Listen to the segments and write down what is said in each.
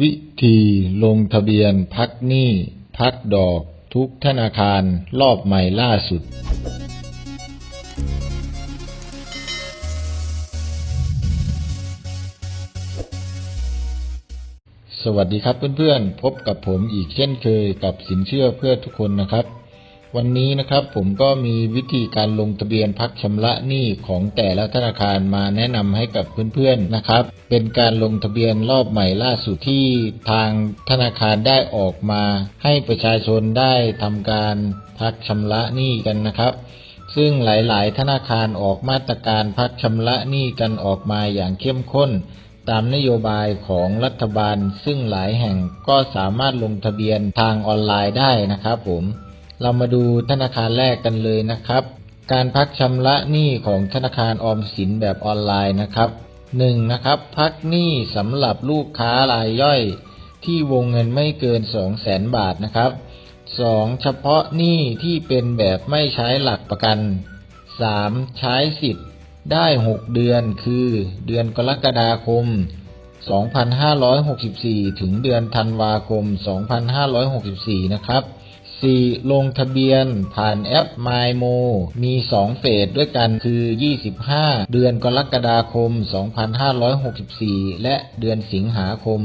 วิธีลงทะเบียนพักหนี้พักดอกทุกธนาคารรอบใหม่ล่าสุด สวัสดีครับเพื่อนๆ พบกับผมอีกเช่นเคยกับสินเชื่อเพื่อทุกคนนะครับ วันนี้นะครับผมก็มีวิธีการลงทะเบียนพักชำระหนี้ของแต่ละธนาคารมาแนะนำให้กับเพื่อนๆนะครับ เป็นการลงทะเบียนรอบใหม่ล่าสุดที่ทางธนาคารได้ออกมา ให้ประชาชนได้ทำการพักชำระหนี้กันนะครับ ซึ่งหลายๆ ธนาคารออกมาตรการพักชำระหนี้กันออกมาอย่างเข้มข้น ตามนโยบายของรัฐบาล ซึ่งหลายแห่งก็สามารถลงทะเบียนทางออนไลน์ได้นะครับผม เรามาดูธนาคารแรกกันเลยนะครับ การพักชำระหนี้ของธนาคารออมสินแบบออนไลน์นะครับ 1. นะครับ พักหนี้สำหรับลูกค้ารายย่อย ที่วงเงินไม่เกิน 200,000 บาทนะครับ 2. เฉพาะหนี้ที่เป็นแบบไม่ใช้หลักประกัน 3. ใช้สิทธิ์ได้ 6 เดือนคือ เดือนกรกฎาคม 2564 ถึงเดือนธันวาคม 2564 นะครับ 4. ลงทะเบียนผ่านแอป MyMo มี 2 เฟสด้วยกันคือ 25 เดือนกรกฎาคม 2564 และเดือนสิงหาคม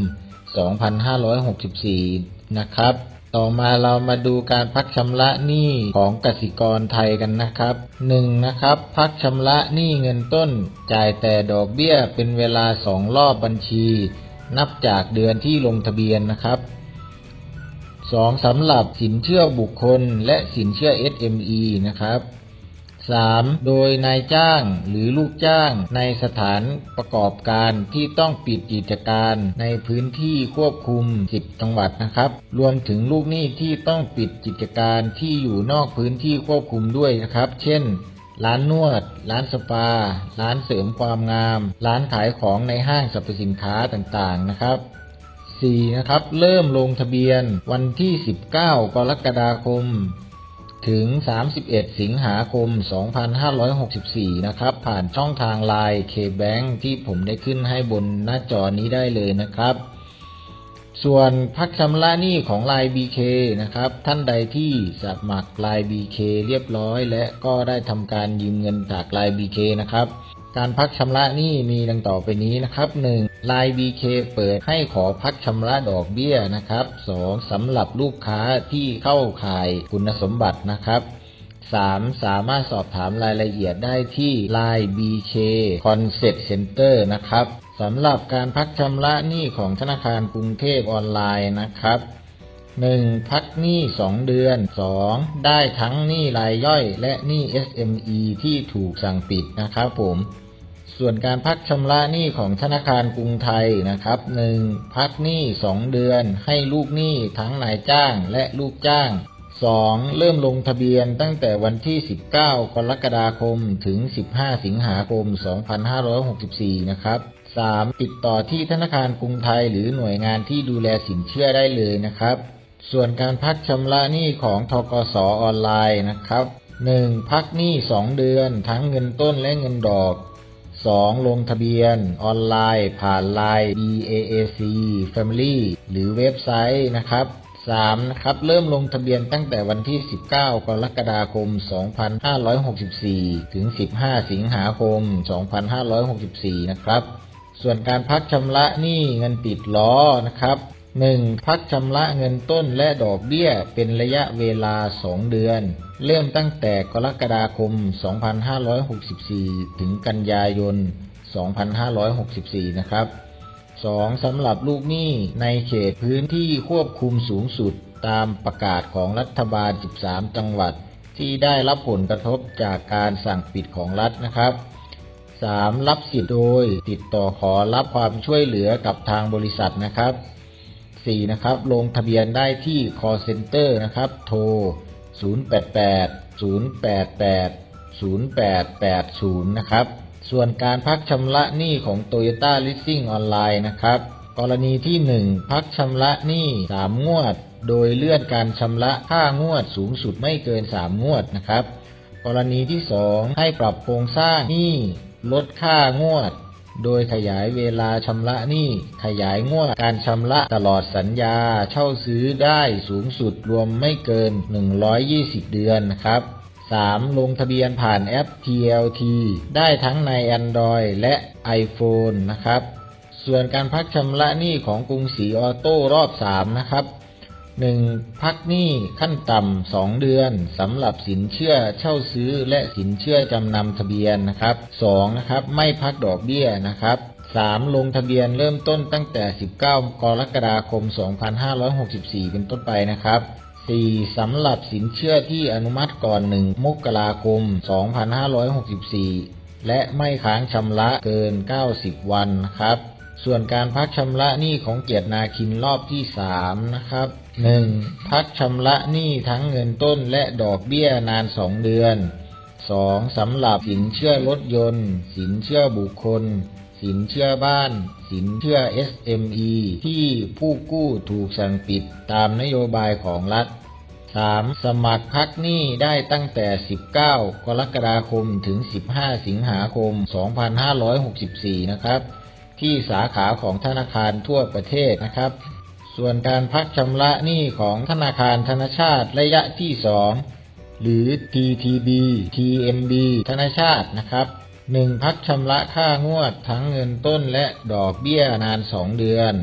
2564 นะครับ ต่อมาเรามาดูการพักชำระหนี้ของกสิกรไทยกันนะครับ 1. นะครับ พักชำระหนี้เงินต้น จ่ายแต่ดอกเบี้ยเป็นเวลา 2 รอบบัญชี นับจากเดือนที่ลงทะเบียนนะครับ 2. สำหรับสินเชื่อบุคคลและสินเชื่อ SME นะครับ 3. โดยนายจ้างหรือลูกจ้างในสถานประกอบการที่ต้องปิดกิจการในพื้นที่ควบคุม 10 จังหวัดนะครับ รวมถึงลูกหนี้ที่ต้องปิดกิจการที่อยู่นอกพื้นที่ควบคุมด้วยนะครับ เช่น ร้านนวด ร้านสปา ร้านเสริมความงาม ร้านขายของในห้างสรรพสินค้าต่างๆนะครับ 4. นะครับ เริ่มลงทะเบียนวันที่ 19 กรกฎาคม ถึง 31 สิงหาคม 2564 นะครับ ผ่านช่องทางไลน์ K-Bank ที่ผมได้ขึ้นให้บนหน้าจอนี้ได้เลยนะครับ ส่วนพักชำระหนี้ของ Line BK นะครับ ท่านใดที่สมัคร Line BK เรียบร้อย และก็ได้ทำการยืมเงินจาก Line BK นะครับการพักชำระหนี้มีดังต่อไปนี้นะครับ 1. Line BK เปิดให้ขอพักชำระดอกเบี้ยนะครับ 2. สำหรับลูกค้าที่เข้าข่ายคุณสมบัตินะครับ 3. สามารถสอบถามรายละเอียดได้ที่ Line BK Concept Center นะครับสำหรับการพักชำระหนี้ของธนาคารกรุงเทพออนไลน์นะครับ 1. พักหนี้ 2 เดือน 2. ได้ทั้งหนี้รายย่อย และหนี้ SME ที่ถูกสั่งปิดนะครับผม ส่วนการพักชำระหนี้ของธนาคารกรุงไทยนะครับ 1. พักหนี้2เดือน ให้ลูกหนี้ทั้งนายจ้างและลูกจ้าง 2. เริ่มลงทะเบียนตั้งแต่วันที่ 19 กรกฎาคม ถึง 15 สิงหาคม 2564 นะครับ 3. ติดต่อที่ธนาคารกรุงไทยหรือหน่วยงานที่ดูแลสินเชื่อได้เลยนะครับ ส่วนการพักชำระหนี้ของทกสออนไลน์นะครับ 1. พักหนี้ 2 เดือน ทั้งเงินต้นและเงินดอก 2. ลงทะเบียนออนไลน์ ผ่านไลน์ BAAC Family หรือเว็บไซต์นะครับ 3. นะครับเริ่มลงทะเบียนตั้งแต่วันที่ 19 กรกฎาคม 2564 ถึง 15 สิงหาคม 2564 นะครับ ส่วนการพักชำระหนี้เงินติดล้อนะครับ 1. พักชำระเงินต้นและดอกเบี้ยเป็นระยะเวลา 2 เดือน เริ่มตั้งแต่กรกฎาคม 2564 ถึงกันยายน 2564 นะครับ 2. สำหรับลูกหนี้ในเขตพื้นที่ควบคุมสูงสุดตามประกาศของรัฐบาล 13 จังหวัด ที่ได้รับผลกระทบจากการสั่งปิดของรัฐนะครับ 3. รับสิทธิ์โดยติดต่อขอรับความช่วยเหลือกับทางบริษัทนะครับ 4. นะครับ ลงทะเบียนได้ที่ call center นะครับ โทร 088 088 0880 นะครับ ส่วนการพักชำระหนี้ของ Toyota Leasing ออนไลน์นะครับ กรณีที่ 1 พักชำระหนี้ 3 งวด โดยเลื่อนการชำระค่างวดสูงสุดไม่เกิน 3 งวดนะครับ กรณีที่ 2 ให้ปรับโครงสร้างหนี้ลดค่างวด โดยขยายเวลาชำระหนี้ ขยายงวดการชำระตลอดสัญญา เช่าซื้อได้สูงสุดรวมไม่เกิน 120 เดือนนะครับ 3. ลงทะเบียนผ่านแอป TLT ได้ทั้งใน Android และ iPhone นะครับ ส่วนการพักชำระหนี้ของกรุงศรีออโต้รอบ 3 นะครับ 1. พักหนี้ขั้นต่ำ2เดือนสำหรับสินเชื่อเช่าซื้อและสินเชื่อจำนำทะเบียนนะครับ 2. นะครับไม่พักดอกเบี้ยนะครับ 3. ลงทะเบียนเริ่มต้นตั้งแต่ 19 กรกฎาคม 2564 เป็นต้นไปนะครับ 4. สำหรับสินเชื่อที่อนุมัติก่อน 1 มกราคม 2564 และไม่ค้างชำระเกิน 90 วันนะครับ ส่วนการพักชำระหนี้ของเกียรตินาคินรอบที่3นะครับ 1. พักชำระหนี้ทั้งเงินต้นและดอกเบี้ยนาน2เดือน 2. สำหรับสินเชื่อรถยนต์ สินเชื่อบุคคล สินเชื่อบ้าน สินเชื่อ SME ที่ผู้กู้ถูกสั่งปิดตามนโยบายของรัฐ 3. สมัครพักหนี้ได้ตั้งแต่ 19 กรกฎาคมถึง 15 สิงหาคม 2564 นะครับ ที่สาขาของธนาคารทั่วประเทศนะครับ ส่วนการพักชำระหนี้ของธนาคารธนชาติระยะที่ 2 หรือ TTB TMB ธนชาตินะครับ 1. พักชำระค่างวดทั้งเงินต้นและดอกเบี้ยนาน 2 เดือน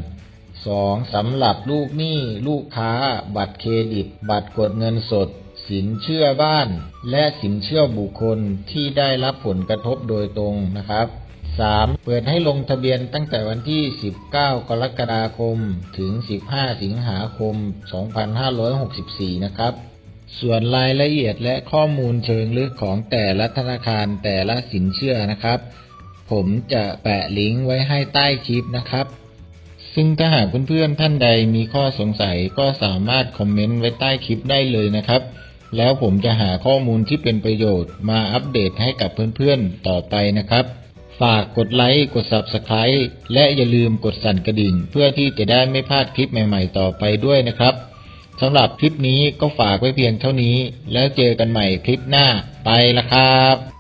2. สำหรับลูกหนี้ลูกค้า บัตรเครดิต บัตรกดเงินสด สินเชื่อบ้าน และสินเชื่อบุคคลที่ได้รับผลกระทบโดยตรงนะครับ 3. เปิดให้ลงทะเบียนตั้งแต่วันที่ 19 กรกฎาคม ถึง 15 สิงหาคม 2564 นะครับ ส่วนรายละเอียดและข้อมูลเชิงลึกของแต่ละธนาคารแต่ละสินเชื่อนะครับ ผมจะแปะลิงก์ไว้ให้ใต้คลิปนะครับ ซึ่งถ้าหากเพื่อนๆท่านใดมีข้อสงสัยก็สามารถคอมเมนต์ไว้ใต้คลิปได้เลยนะครับแล้วผมจะหาข้อมูลที่เป็นประโยชน์มาอัปเดตให้กับเพื่อนๆต่อไปนะครับ ฝากกดไลค์กด Subscribe และอย่าลืมกดสั่นกระดิ่ง เพื่อที่จะได้ไม่พลาดคลิปใหม่ๆต่อไปด้วยนะครับสำหรับคลิปนี้ก็ฝากไว้เพียงเท่านี้ แล้วเจอกันใหม่คลิปหน้าไปละครับ